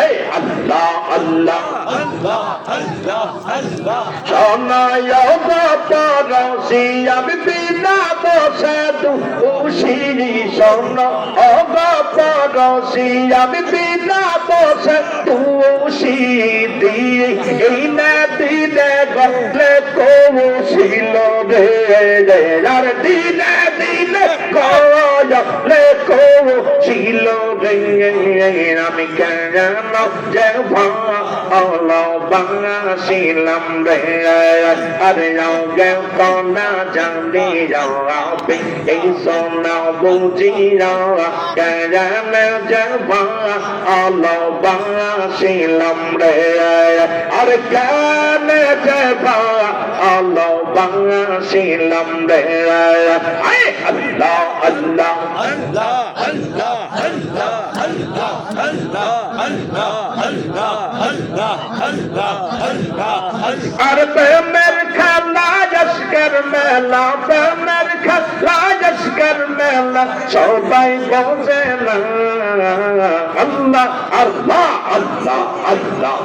এই আল্লাহ আল্লাহ। সোনায় পরশি আমি বিনা বসে দুষি শোন অগ পরশি আমি বিনা বসে দুষি দিয়ে এই না দিনে গলে কৌশিল দিনে দিনে গলে কৌশিল রে আমি কেন যে ভালো বাংলাছিলাম রে আরে যাও গে কনা জানি যাও আপে এই সোনা বুঝি যাও কেন যে ভালো বাংলাছিলাম রে আরে কেন যে ভালো বাংলাছিলাম রে আয় আল্লাহ আল্লাহ আর প্রেমের খেলা যস্কর মেলা প্রেমের খেলা যস্কর মেলা সবাই বোঝে না। আল্লাহ আল্লাহ আল্লাহ আল্লাহ।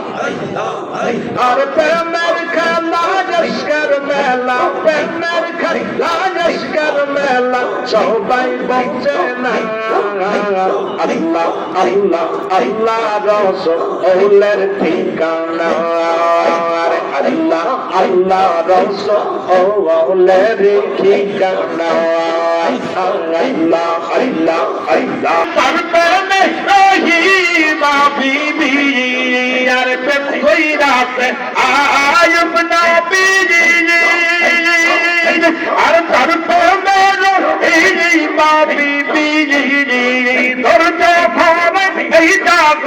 আর প্রেমের খেলা আজকের মেলা প্রেমের সবাই বোঝে না। আল্লাহ আল্লাহ আল্লাহ রসুলের ঠিকানা। আরে আল্লাহ আল্লাহ রসুলের ঠিকানা। আল্লাহ আল্লাহ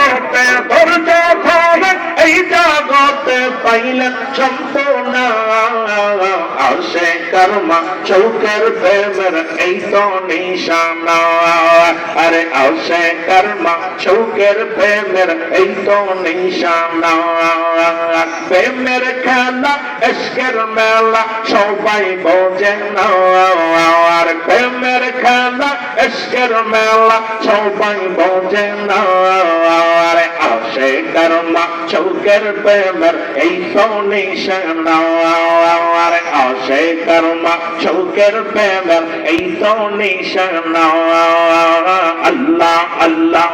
জাগতে ধৈর্য ধরে, এই জাগতে পাইলেন সম্পূর্ণ। আসে কর্মা চৌকের প্রেমের, এই তো নিশানা। আরে আসে কর্মা চৌকের প্রেমের, এই তো নিশানা। প্রেমের খেলা, এসকের মেলা, সবাই বোঝে না। আর প্রেমের খেলা এসকের মেলা সবাই বোঝে না আরে আসে কর্মা চৌকের প্রেমের এই তো নিশানা আরে আসে কর্মা চৌকের প্রেমের এই তো নিশানা আল্লাহ আল্লাহ।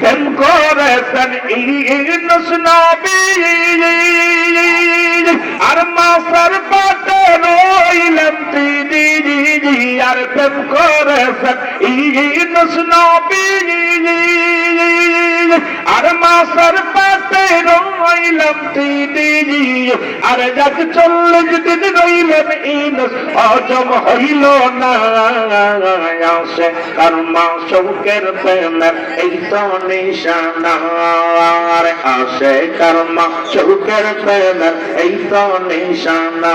প্রেম করেছেন ইনুস নবী আর প্রেম করেছেন ইনুস নবী। আর মাসার পাতে রইলাম তিনি আর যাক চল্লিশ দিন রইলেন ইনুস, হজম হইল না। আসে কর্মা শৌকের প্রেমের এই তো নিশানা। আসে কর্মা শৌকের প্রেমের এই তো নিশানা।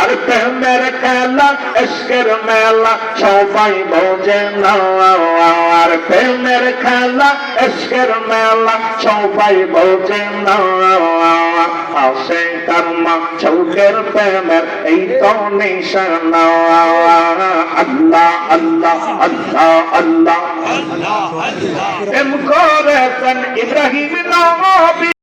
আর প্রেমের খেলা, এসকের মেলা, সবাই বোঝে না। আর প্রেমের খেলা, এসকের মেলা, সবাই বোঝে আসে কর্মা চৌকের প্রেমের এই তো নিশানা আল্লাহ আল্লাহ আল্লাহ। আল্লাহ এম করেছেন ইব্রাহিম